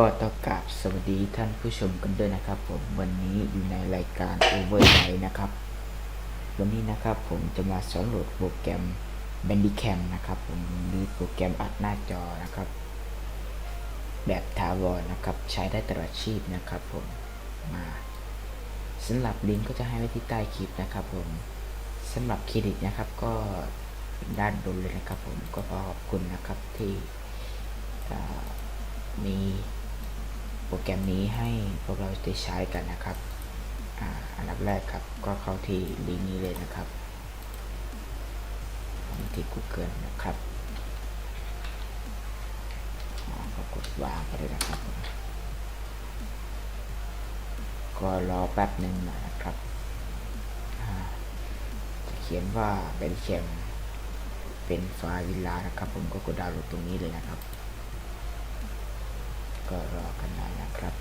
ก็ต้องกราบสวัสดีท่านผู้ชมกันด้วยนะครับ ผมวันนี้อยู่ในรายการ Overnight นะครับ วันนี้นะครับผมจะมาสอนโหลดโปรแกรม Bandicam นะครับผมหรือโปรแกรมอัดหน้าจอนะครับ แบบถาวรนะครับ ใช้ได้ตลอดชีพนะครับ ผมมาสำหรับลิงก์ก็จะให้ไว้ที่ใต้คลิปนะครับ ผมสำหรับเครดิตนะครับก็ด้านบนเลยนะครับ ผมก็ขอขอบคุณนะครับที่มี โปรแกรมนี้ให้พวกเราได้ใช้กันนะครับอ,อันดับแรกครับก็เข้าที่ลิงก์นี้เลยนะครับที่ Google นะครับก็กดวางไปเลยนะครับผมก็รอแป๊บหนึ่งนะครับจะเขียนว่าเป็นเข็มเป็นไฟล์วิลลานะครับ ผมก็กดดาวน์โหลดตรงนี้เลยนะครับ ก็รอกันหน่อยนะครับ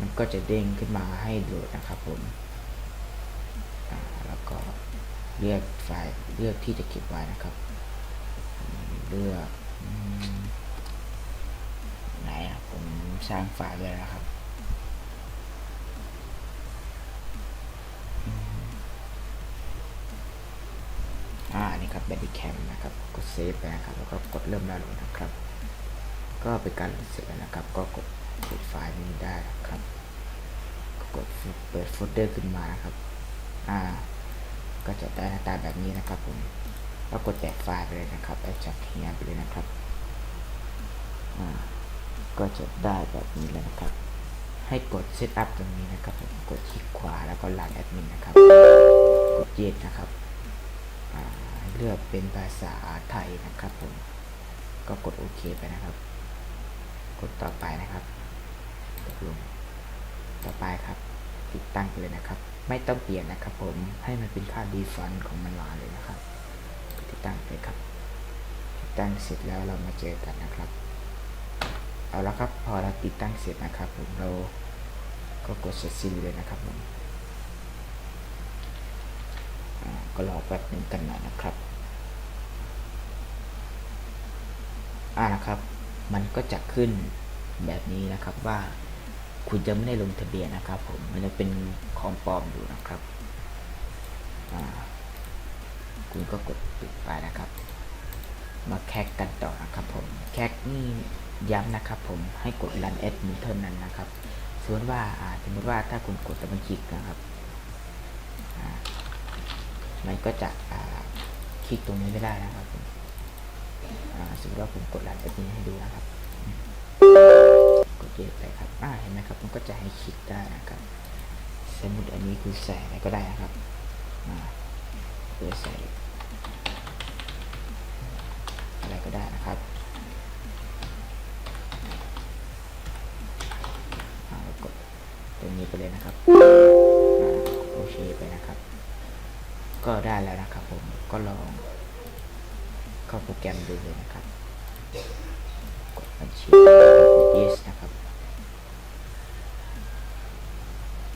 มันก็จะเด้งขึ้นมาให้โหลดนะครับผมแล้วก็เลือกไฟล์เลือกที่จะเก็บไว้นะครับ เลือกไหนอะผมสร้างไฟล์ไว้แล้วนะครับอ่านี่ครับ Bandicam นะครับ ซฟไปนะครับแล้วก็กดเริ่มดาวน์โหลดนะครับ ก็เป็นการเสร็จแล้วนะครับ ก็กดปิดไฟล์นี้ได้นะครับก็กดเปิดโฟลเดอร์ขึ้นมานะครับ อ่า ก็จะได้หน้าตาแบบนี้นะครับผมแล้วกดแจกไฟล์ไปเลยนะครับแอดจากเฮียไปเลยนะครับ อ่า ก็จะได้แบบนี้เลยนะครับ ให้กดเซตอัพตรงนี้นะครับ กดคลิกขวาแล้วก็ลันแอดมินนะครับ กดเย็นนะครับ เลือกเป็นภาษาไทยนะครับผม ก็กดโอเคไปนะครับ กดต่อไปนะครับตกลงต่อไปครับ ติดตั้งไปเลยนะครับ ไม่ต้องเปลี่ยนนะครับ ผมให้มันเป็นค่า default ของมันมาเลยนะครับ ติดตั้งไปครับ ติดตั้งเสร็จแล้วเรามาเจอกันนะครับ เอาละครับพอเราติดตั้งเสร็จนะครับ ผมเราก็กดเสร็จสิ้นเลยนะครับผมอ่า ก็รอแป๊บหนึ่งกันหน่อยนะครับ อ่านะครับ มันก็จะขึ้นแบบนี้นะครับว่าคุณจะไม่ได้ลงทะเบียนนะครับ ผมมันจะเป็นของปลอมอยู่นะครับ คุณก็กดปิดไปนะครับ มาแคกกันต่อนะครับผม แคกนี่ย้ำนะครับ ผมให้กดรันแอดมินเท่านั้นนะครับส่วนว่าสมมติว่าถ้าคุณกดแต่บัญชีนะครับ มันก็จะคลิกตรงนี้ไม่ได้นะครับผมอ่าสมมติว่าผมกดรันแอปนี้ให้ดูนะครับ กดเยอะไปครับอ่าเห็นไหมครับ มันก็จะให้คลิกได้นะครับ สมมติอันนี้คุณใส่อะไรก็ได้นะครับอ่าเพื่อใส่ ก็ได้แล้วนะครับผมก็ลองเข้าโปรแกรมดูเลยนะครับกดบัญชีกด yes นะครับ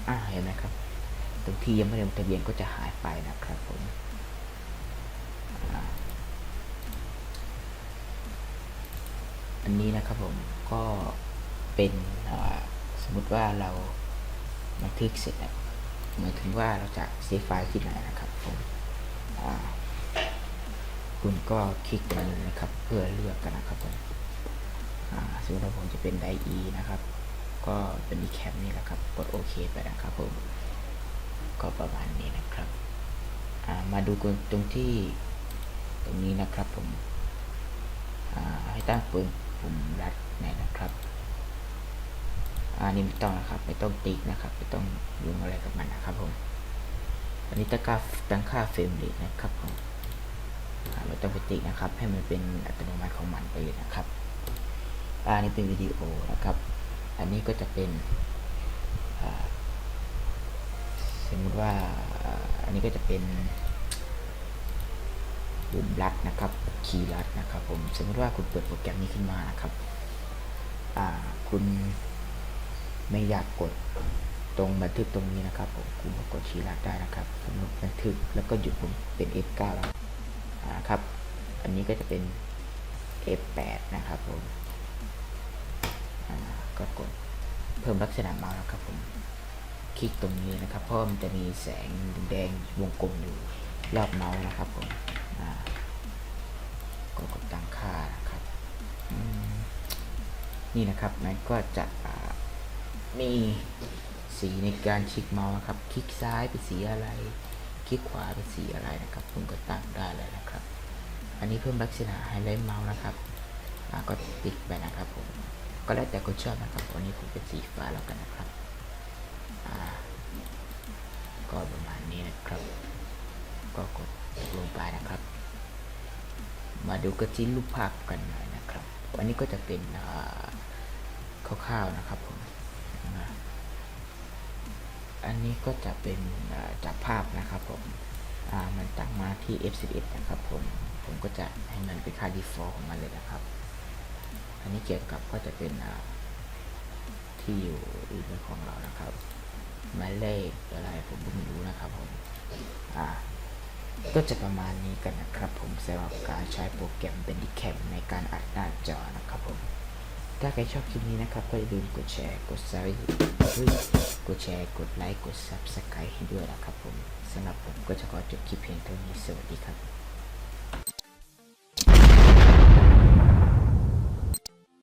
อ่าเห็นไหมครับ ตรงที่ยังไม่ได้ลงทะเบียนก็จะหายไปนะครับผมอันนี้นะครับผมก็เป็นสมมติว่าเราบันทึกเสร็จแล้ว หมายถึงว่าเราจะเซฟไฟล์ที่ไหนนะครับผมคุณก็คลิกตรงนี้นะครับเพื่อเลือกกันนะครับผมอ่าสมมติว่าผมจะเป็นไดอีนะครับ ก็เป็นอีแคมนี่แหละครับกดโอเคไปนะครับผมก็ประมาณนี้นะครับมาดูกันตรงที่ตรงนี้นะครับผมให้ตั้งปุ่มปุ่มรัดไหนนะครับ อ่านี่ไม่ต้องนะครับไม่ต้องติ๊กนะครับไม่ต้องยุ่งอะไรกับมันนะครับผมอันนี้ตั้งค่าตั้งค่าเฟรมเรทนะครับผมอ่าไม่ต้องไปติ๊กนะครับ ให้มันเป็นอัตโนมัติของมันไปเลยนะครับอันนี้เป็นวิดีโอนะครับ อันนี้ก็จะเป็นสมมติว่าอันนี้ก็จะเป็นปุ่มรัดนะครับคีย์รัดนะครับผมสมมติว่าคุณเปิดโปรแกรมนี้ขึ้นมานะครับคุณ ไม่อยากกดตรงบันทึกตรงนี้นะครับผมคุณก็กดคีย์รัดได้นะครับสมมติบันทึกแล้วก็หยุดผมเป็น F9 แล้วอ่าครับ อันนี้ก็จะเป็น F8 นะครับผมก็กดเพิ่มลักษณะเมาส์นะครับผมคลิกตรงนี้นะครับเพราะมันจะมีแสงแดงวงกลมอยู่รอบเมาส์นะครับผมก็กดตั้งค่านะครับนี่นะครับมันก็จะ มีสีในการคลิกเมาส์นะครับ คลิกซ้ายเป็นสีอะไร คลิกขวาเป็นสีอะไรนะครับคุณก็ตั้งได้เลยนะครับ อันนี้เพิ่มลักษณะไฮไลท์เมาส์นะครับอ่าก็ติ๊กไปนะครับผมก็แล้วแต่คนชอบนะครับวันนี้ผมเป็นสีฟ้าแล้วกันนะครับอ่าก็ประมาณนี้นะครับ ก็กดลงไปนะครับ มาดูกระจิ้นรูปภาพกันหน่อยนะครับ วันนี้ก็จะเป็นอ่าคร่าวๆนะครับผม อันนี้ก็จะเป็นจากภาพนะครับผมมันตั้งมาที่ F11 นะครับผม ผมก็จะให้มันเป็นค่า default ของมันเลยนะครับ อันนี้เกี่ยวกับก็จะเป็นที่อยู่อื่นของเรานะครับหมายเลขอะไรผมก็ไม่รู้นะครับผมอ่าก็จะประมาณนี้กันนะครับผมสำหรับการใช้โปรแกรม Bandicam ในการอัดหน้าจอนะครับผม ถ้าใครชอบคลิปนี้นะครับ ก็อย่าลืมกดแชร์ กดซับสกดแชร์ กดไลค์ กด subscribe ให้ด้วยนะครับผมสำหรับผมก็จะขอจบคลิปเพียงเท่านี้ สวัสดีครับ